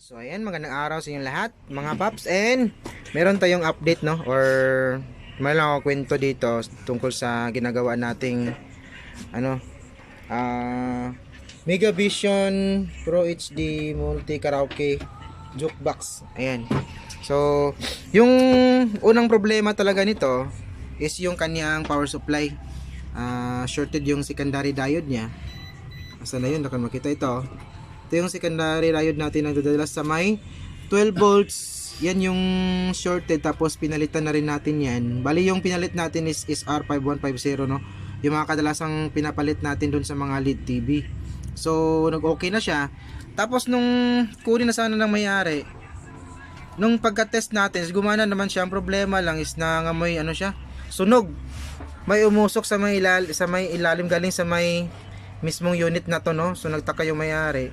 So ayan, magandang araw sa inyong lahat, mga paps and meron tayong update no or may lang ako kwento dito tungkol sa ginagawa nating ano ah Mega Vision Pro HD Multi Karaoke Jukebox. Ayan. So, yung unang problema talaga nito is yung kanyang power supply. Ah, shorted yung secondary diode niya. Asa na yun? Baka makita ito. Ito yung secondary diode natin na dadala sa may 12 volts. Yan yung shorted tapos pinalitan na rin natin yan. Bali yung pinalit natin is, is R5150 no. Yung mga kadalasang pinapalit natin dun sa mga LED TV. So nag-okay na siya. Tapos nung kunin na sana ng mayari, nung pagka-test natin, gumana naman siya. Ang problema lang is nangamoy ano siya, sunog. May umusok sa may ilal sa may ilalim galing sa may mismong unit na to no. So nagtaka yung mayari.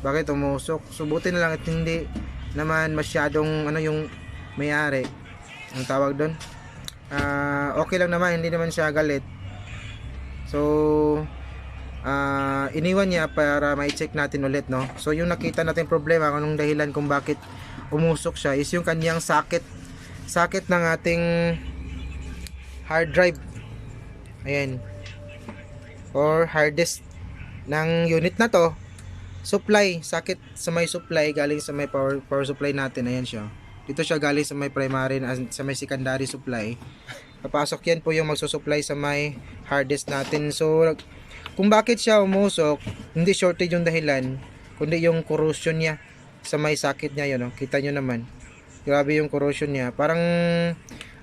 Bakit umusok? Subutin na lang at hindi naman masyadong ano yung mayari. Ang tawag doon. Ah, okay lang naman, hindi naman siya galit. So ah iniwan niya para ma-check natin ulit no. So yung nakita natin problema anong dahilan kung bakit umusok siya is yung kanyang socket socket ng ating hard drive. Ayan. Or hard disk ng unit na to. Supply, socket sa may supply galing sa may power power supply natin. Ayan siya. Dito siya galing sa may primary sa may secondary supply. Papasok yan po yung magsusupply sa may hard disk natin. So kung bakit siya umusok, hindi shortage yung dahilan, kundi yung corrosion niya sa may socket niya yun, oh. kita nyo naman. Grabe yung corrosion niya. Parang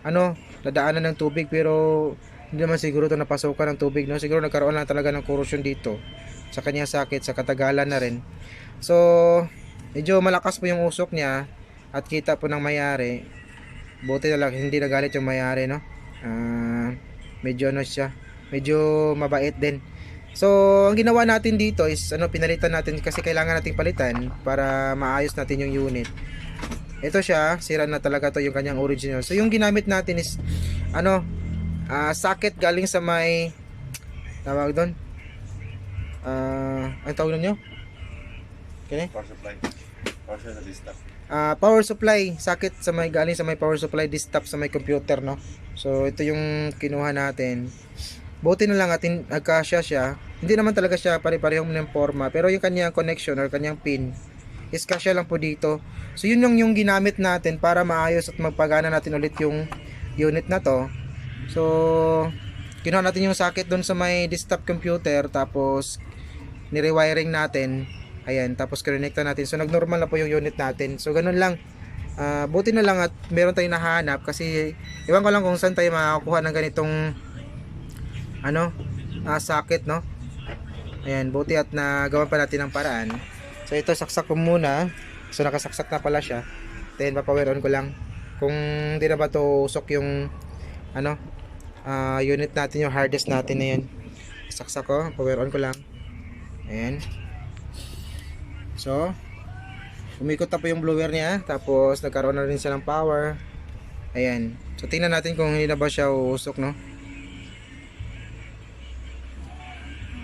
ano, nadaanan ng tubig pero hindi naman siguro ito napasukan ng tubig, no? Siguro nagkaroon lang talaga ng corrosion dito sa kanyang sakit, sa katagalan na rin. So, medyo malakas po yung usok niya at kita po ng mayari. Buti na lang hindi nagalit yung mayari, no? Ah, medyo ano siya, medyo mabait din. So, ang ginawa natin dito is ano pinalitan natin kasi kailangan nating palitan para maayos natin yung unit. Ito siya, sira na talaga to yung kanyang original. So, yung ginamit natin is ano, ah socket galing sa may tawag doon. Ah, ang tawag nyo? Kani? Power supply. Power supply desktop. Ah, power supply socket sa may galing sa may power supply desktop sa may computer no. So ito yung kinuha natin. Buti na lang at hin- nagkasya siya. Hindi naman talaga siya pare-parehong ng forma pero yung kanyang connection or kanyang pin is kasya lang po dito. So yun yung yung ginamit natin para maayos at magpagana natin ulit yung unit na to. So kinuha natin yung socket doon sa may desktop computer tapos ni-rewiring natin Ayan, tapos connecta natin. So, nag-normal na po yung unit natin. So, ganun lang. Ah, buti na lang at meron tayong nahanap kasi iwan ko lang kung saan tayo makakakuha ng ganitong ano, ah, socket, no? Ayan, buti at nagawa pa natin ng paraan. So, ito saksak ko muna. So, nakasaksak na pala siya. Then, papower on ko lang. Kung hindi na ba to usok yung ano, ah, unit natin, yung hard disk natin na yun. Saksak ko, power on ko lang. Ayan. So, umikot na po yung blower niya. Tapos, nagkaroon na rin siya ng power. Ayan. So, tingnan natin kung hindi na ba siya uusok, no?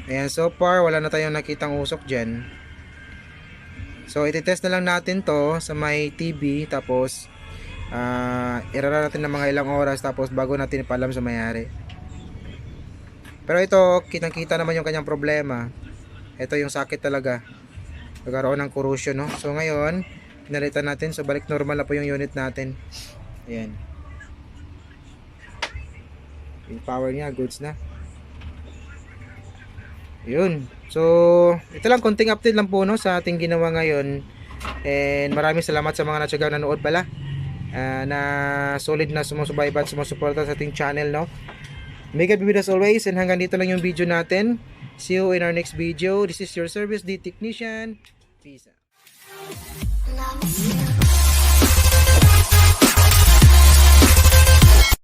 Ayan, so far, wala na tayong nakitang usok dyan. So, ititest na lang natin to sa may TV. Tapos, ah irara natin ng mga ilang oras. Tapos, bago natin ipalam sa mayari. Pero ito, kitang-kita naman yung kanyang problema. Ito yung sakit talaga. Nagkaroon ng corrosion no? So ngayon pinalitan natin. So balik normal na po yung unit natin. Ayan. Yung power niya goods na. Yun. So ito lang konting update lang po no sa ating ginawa ngayon. And maraming salamat sa mga natsagang nanood pala ah, na solid na sumusubaybat sumusuporta sa ating channel no it with us always and hanggang dito lang yung video natin. See you in our next video. This is your service D technician. Peace out.